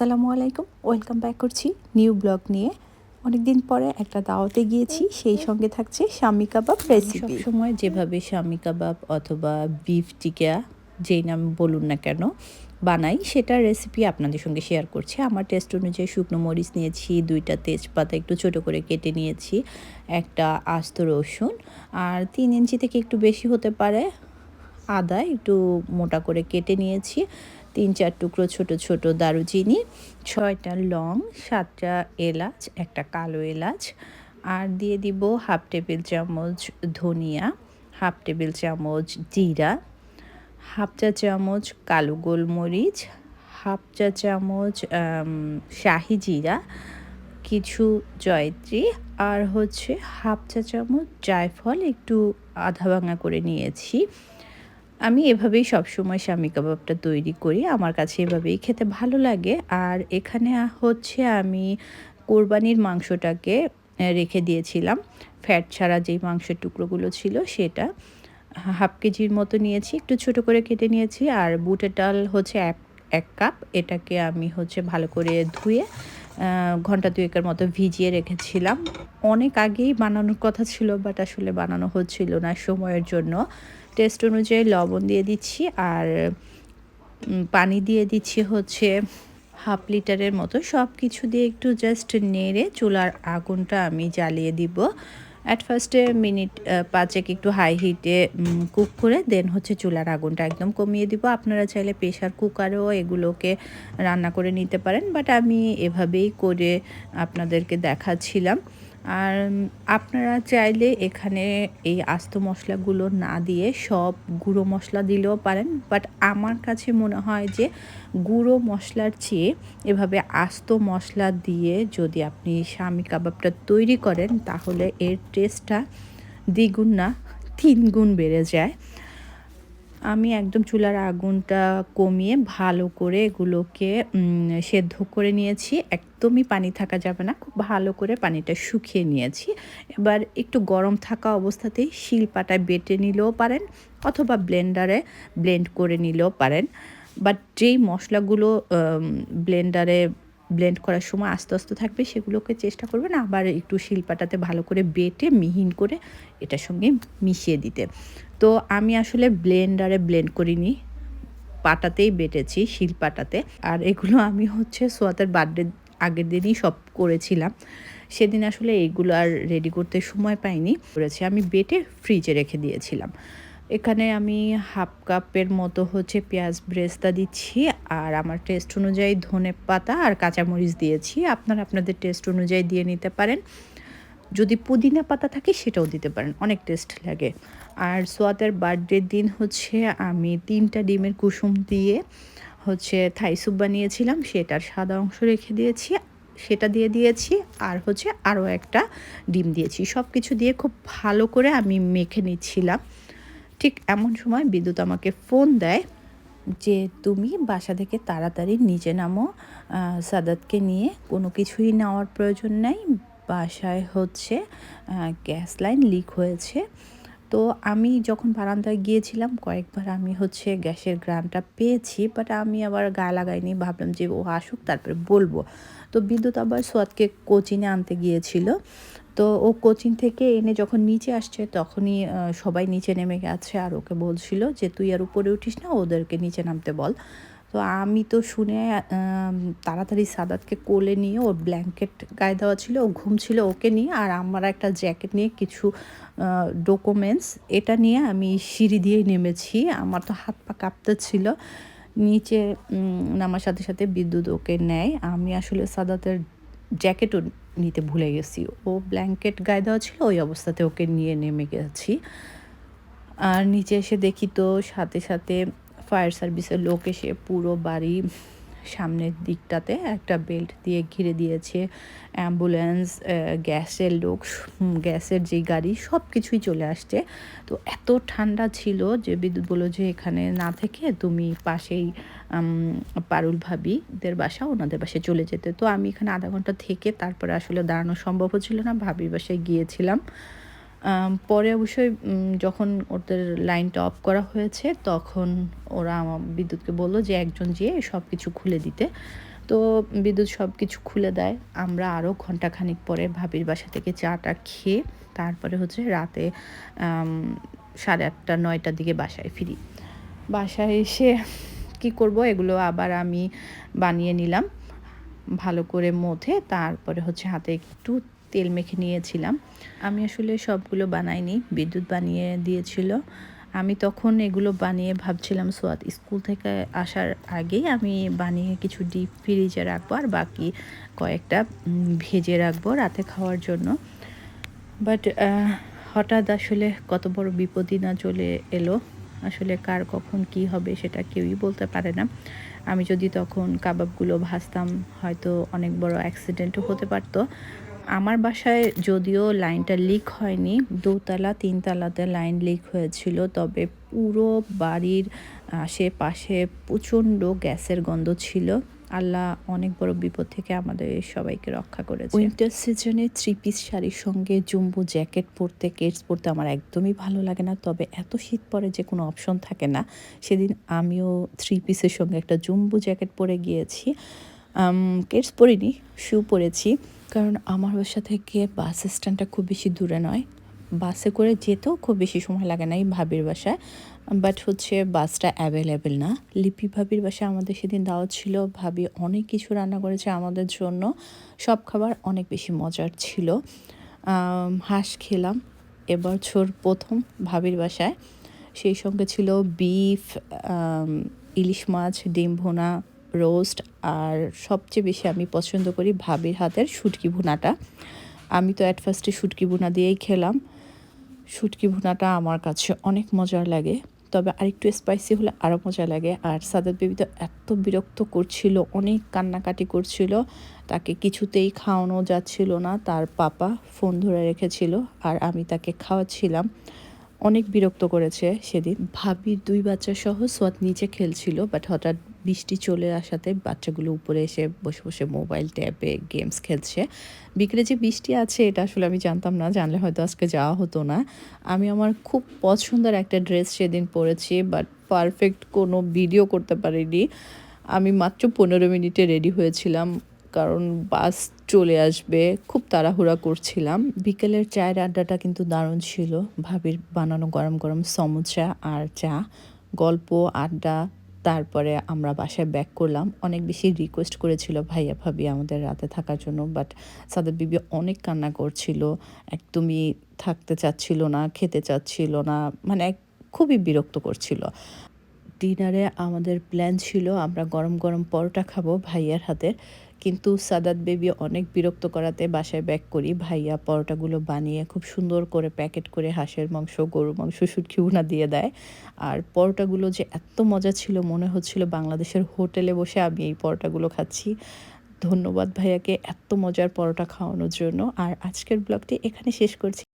আসসালামু আলাইকুম। Welcome back করছি নিউ ব্লগ নিয়ে। অনেকদিন পরে একটা দাওয়াতে গিয়েছি সেই সঙ্গে থাকছে শামি কাবাব রেসিপি সময় যেভাবে শামি কাবাব অথবা বিফ টিকা যেই নাম বলুন না কেন বানাই সেটার রেসিপি আপনাদের সঙ্গে শেয়ার করছি। আমার টেস্ট অনুযায়ী শুকনো মরিচ নিয়েছি দুইটা তেজপাতা একটু ছোট করে কেটে নিয়েছি একটা আস্ত রসুন আর তিন ইঞ্চি থেকে একটু বেশি হতে পারে আদা একটু মোটা করে কেটে নিয়েছি। তিন চার টুকরো ছোট ছোট দারুচিনি, ছয়টা লং, সাতটা এলাচ, একটা কালো এলাচ, আর দিয়ে দিব হাফ টেবিল চামচ ধনিয়া, হাফ টেবিল চামচ জিরা, হাফ চা চামচ কালো গোলমরিচ, হাফ চা চামচ শাহি জিরা, কিছু জয়ত্রী, আর হচ্ছে হাফ চা চামচ জায়ফল, একটু আধা ভাঙা করে নিয়েছি। আমি এভাবেই সবসময় স্বামী কাবাবটা তৈরি করি। আমার কাছে এভাবেই খেতে ভালো লাগে। আর এখানে হচ্ছে আমি কোরবানির মাংসটাকে রেখে দিয়েছিলাম। ফ্যাট ছাড়া যেই মাংসের টুকরোগুলো ছিল সেটা। হাফ কেজির মতো নিয়েছি, একটু ছোট করে কেটে নিয়েছি। আর বুটের ডাল হচ্ছে এক এক কাপ। এটাকে আমি হচ্ছে ভালো করে ধুয়ে ঘণ্টা দুয়েকের মতো ভিজিয়ে রেখেছিলাম। অনেক আগেই বানানোর কথা ছিল বাট আসলে বানানো হচ্ছিল না সময়ের জন্য। টেস্ট অনুযায়ী লবণ দিয়ে দিচ্ছি আর পানি দিয়ে দিচ্ছি হচ্ছে হাফ লিটারের মতো। সব কিছু দিয়ে একটু জাস্ট নেড়ে চুলার আগুনটা আমি জ্বালিয়ে দিব। অ্যাট ফার্স্টে মিনিট পাঁচেক একটু হাই হিটে কুক করে দেন হচ্ছে চুলার আগুনটা একদম কমিয়ে দিব। আপনারা চাইলে প্রেশার কুকারেও এগুলোকে রান্না করে নিতে পারেন বাট আমি এভাবেই করে আপনাদেরকে দেখাচ্ছিলাম। আর আপনারা চাইলে এখানে এই আস্ত মশলাগুলো না দিয়ে সব গুঁড়ো মশলা দিলেও পারেন বাট আমার কাছে মনে হয় যে গুঁড়ো মশলার চেয়ে এভাবে আস্ত মশলা দিয়ে যদি আপনি স্বামী কাবাবটা তৈরি করেন, তাহলে এর টেস্টটা দ্বিগুণ না তিন গুণ বেড়ে যায়। আমি একদম চুলার আগুনটা কমিয়ে ভালো করে এগুলোকে সেদ্ধ করে নিয়েছি। একদমই পানি থাকা যাবে না, খুব ভালো করে পানিটা শুকিয়ে নিয়েছি। এবার একটু গরম থাকা অবস্থাতেই শিলপাটায় বেটে নিলেও পারেন অথবা ব্লেন্ডারে ব্লেন্ড করে নিলেও পারেন। বাট যেই মশলাগুলো ব্লেন্ডারে ব্লেন্ড করার সময় আস্তে আস্তে থাকবে, সেগুলোকে চেষ্টা করবেন আবার একটু শিলপাটাতে ভালো করে বেটে, মিহিন করে এটার সঙ্গে মিশিয়ে দিতে। তো আমি আসলে ব্লেন্ডারে ব্লেন্ড করিনি, পাটাতেই বেটেছি শিলপাটাতে। আর এগুলো আমি হচ্ছে সোয়াতের বার্থডে আগের দিনই সব করেছিলাম। সেদিন আসলে এইগুলো আর রেডি করতে সময় পাইনি, করেছি আমি বেটে ফ্রিজে রেখে দিয়েছিলাম। এখানে আমি হাফ কাপের মতো হচ্ছে পেঁয়াজ ব্রেস্তা দিচ্ছি আর আমার টেস্ট অনুযায়ী ধনে পাতা আর কাঁচামরিচ দিয়েছি। আপনারা আপনাদের টেস্ট অনুযায়ী দিয়ে নিতে পারেন। যদি পুদিনা পাতা থাকে সেটাও দিতে পারেন, অনেক টেস্ট লাগে। আর সোয়াতের বার্থডের দিন হচ্ছে আমি তিনটা ডিমের কুসুম দিয়ে হচ্ছে থাই স্যুপ বানিয়েছিলাম, সেটার সাদা অংশ রেখে দিয়েছি, সেটা দিয়ে দিয়েছি আর হচ্ছে আরও একটা ডিম দিয়েছি। সব কিছু দিয়ে খুব ভালো করে আমি মেখে নিচ্ছিলাম। ঠিক এমন সময় বিদ্যুৎ আমাকে ফোন দেয় যে তুমি বাসা থেকে তাড়াতাড়ি নিচে নামো সাদাতকে নিয়ে। কোনো কিছুই নেওয়ার প্রয়োজন নেই। বাসায় হচ্ছে গ্যাস লাইন লিক হয়েছে। তো আমি যখন বারান্দায় গিয়েছিলাম, কয়েকবার আমি হচ্ছে গ্যাসের গ্রানটা পেয়েছি বাট আমি আবার গায়ে লাগাইনি। ভাবলাম যে ও আসুক, তারপরে বলব। তো বিদ্যুৎ আবার সোয়াদকে কোচিনে আনতে গিয়েছিল। তো ও কোচিং থেকে এনে যখন নিচে আসছে, তখনই সবাই নিচে নেমে গেছে আর ওকে বলছিল যে, তুই আর উপরে উঠিস না, ওদেরকে নিচে নামতে বল। তো আমি তো শুনে তাড়াতাড়ি সাদাতকে কোলে নিয়ে ওর ব্ল্যাঙ্কেট গায়ে দেওয়া ছিল, ও ঘুম ছিল ওকে নিয়ে আর আমার একটা জ্যাকেট নিয়ে কিছু ডকুমেন্টস এটা নিয়ে আমি সিঁড়ি দিয়েই নেমেছি। আমার তো হাত পা কাঁপতে ছিল। নিচে নামার সাথে সাথে বিদ্যুৎ ওকে নেয়। আমি আসলে সাদাতের জ্যাকেটও নিতে ভুলে গেছি। ও ব্ল্যাঙ্কেট গায়ে দেওয়া ছিল, ওই অবস্থাতে ওকে নিয়ে নেমে গেছি। আর নিচে এসে দেখি তো, সাথে সাথে ফায়ার সার্ভিসের লোক এসে পুরো বাড়ি সামনের দিকটাতে একটা বেল্ট দিয়ে ঘিরে দিয়েছে অ্যাম্বুলেন্স গ্যাসের লোক গ্যাসের যে গাড়ি সব কিছুই চলে আসছে। তো এত ঠান্ডা ছিল যে বিদ্যুৎ বলল যে এখানে না থেকে তুমি পাশেই পারুল ভাবিদের বাসা, ওনাদের বাসায় চলে যেতে। তো আমি এখানে আধা ঘণ্টা থেকে তারপরে আসলে দাঁড়ানো সম্ভব হচ্ছিল না, ভাবির বাসায় গিয়েছিলাম। পরে অবশ্যই যখন ওদের লাইনটা অফ করা হয়েছে, তখন ওরা আমার বিদ্যুৎকে বলল যে, একজন যেয়ে সব কিছু খুলে দিতে। তো বিদ্যুৎ সব কিছু খুলে দেয়। আমরা আরও ঘন্টাখানিক পরে ভাবির বাসা থেকে চাটা খেয়ে তারপরে হচ্ছে রাতে সাড়ে আটটা, নয়টার দিকে বাসায় ফিরি। বাসায় এসে কি করব? এগুলো আবার আমি বানিয়ে নিলাম, ভালো করে মথে, তারপরে হচ্ছে হাতে একটু তেল মেখে নিয়েছিলাম। আমি আসলে সবগুলো বানাইনি, বিদ্যুৎ বানিয়ে দিয়েছিল। আমি তখন এগুলো বানিয়ে ভাবছিলাম, সোয়াদ স্কুল থেকে আসার আগেই আমি বানিয়ে কিছু ডিপ ফ্রিজে রাখব আর বাকি কয়েকটা ভেজে রাখব রাতে খাওয়ার জন্য। বাট হঠাৎ আসলে কত বড় বিপদই না চলে এলো। আসলে কার কখন কি হবে সেটা কেউই বলতে পারে না। আমি যদি তখন কাবাবগুলো ভাজতাম, হয়তো অনেক বড় অ্যাক্সিডেন্টও হতে পারতো। আমার বাসায় যদিও লাইনটা লিক হয়নি, দোতলা, তিনতলাতে লাইন লিক হয়েছিল, তবে পুরো বাড়ির আশেপাশে প্রচণ্ড গ্যাসের গন্ধ ছিল। আল্লাহ অনেক বড় বিপদ থেকে আমাদের সবাইকে রক্ষা করেছে। উইন্টার সিজনে থ্রি পিস শাড়ির সঙ্গে জম্বু জ্যাকেট পরতে কেটস পরতে আমার একদমই ভালো লাগে না, তবে এত শীত পরে যে কোনো অপশন থাকে না। সেদিন আমিও থ্রি পিসের সঙ্গে একটা জম্বু জ্যাকেট পরে গিয়েছি। কেটস পরিনি, শু পরেছি। কারণ আমার বাসা থেকে বাস স্ট্যান্ডটা খুব বেশি দূরে নয়। বাসে করে যেতেও খুব বেশি সময় লাগে না এই ভাবির বাসায়। বাট হচ্ছে বাসটা অ্যাভেলেবেল না। লিপি ভাবির বাসায় আমাদের সেদিন দাওয়াত ছিল, ভাবি অনেক কিছু রান্না করেছে আমাদের জন্য। সব খাবার অনেক বেশি মজার ছিল। হাঁস খেলাম। এবছর প্রথম ভাবির বাসায়। সেই সঙ্গে ছিল বিফ ইলিশ মাছ, ডিম ভুনা রোস্ট আর সবচেয়ে বেশি আমি পছন্দ করি ভাবির হাতের শুটকি ভুনাটা। আমি তো অ্যাট ফার্স্টে শুটকি ভুনা দিয়েই খেলাম। শুটকি ভুনাটা আমার কাছে অনেক মজার লাগে। তবে আরেকটু স্পাইসি হলে আরও মজা লাগে। আর সাদাত বেবি তো এত বিরক্ত করছিল, অনেক কান্নাকাটি করছিল। তাকে কিছুতেই খাওয়ানো যাচ্ছিল না। তার পাপা ফোন ধরে রেখেছিল আর আমি তাকে খাওয়াচ্ছিলাম। অনেক বিরক্ত করেছে সেদিন। ভাবির দুই বাচ্চা সহ সোয়াত নিচে খেলছিল বাট হঠাৎ বৃষ্টি চলে আসাতে বাচ্চাগুলো উপরে এসে বসে বসে মোবাইল ট্যাবে গেমস খেলছে। বিকেলে যে বৃষ্টি আছে, এটা আসলে আমি জানতাম না, জানলে হয়তো আজকে যাওয়া হতো না। আমি আমার খুব পছন্দের একটা ড্রেস সেদিন পরেছি বাট পারফেক্ট কোনো ভিডিও করতে পারিনি। আমি মাত্র পনেরো মিনিটে রেডি হয়েছিলাম, কারণ বাস চলে আসবে, খুব তাড়াহুড়া করছিলাম। বিকেলের চায়ের আড্ডাটা কিন্তু দারুণ ছিল। ভাবির বানানো গরম গরম সমুচা আর চা, গল্প, আড্ডা তারপরে আমরা বাসায় ব্যাক করলাম। অনেক বেশি রিকোয়েস্ট করেছিল ভাইয়া ভাবি আমাদের রাতে থাকার জন্য বাট সাদা বিবি অনেক কান্না করছিল, একদমই থাকতে চাচ্ছিল না, খেতে চাচ্ছিল না মানে খুবই বিরক্ত করছিল। ডিনারে আমাদের প্ল্যান ছিল, আমরা গরম গরম পরোটা খাব ভাইয়ার হাতে। কিন্তু সাদাত বেবি অনেক বিরক্ত করাতে বাসায় ব্যাক করি। ভাইয়া পরোটাগুলো বানিয়ে খুব সুন্দর করে প্যাকেট করে হাঁসের মাংস গরু মাংস, সুটকি উনা দিয়ে দেয়। আর পরোটাগুলো যে এত মজা ছিল, মনে হচ্ছিল বাংলাদেশের হোটেলে বসে আমি এই পরোটাগুলো খাচ্ছি। ধন্যবাদ ভাইয়াকে এত মজার পরোটা খাওয়ানোর জন্য। আর আজকের ব্লগটি এখানে শেষ করছি।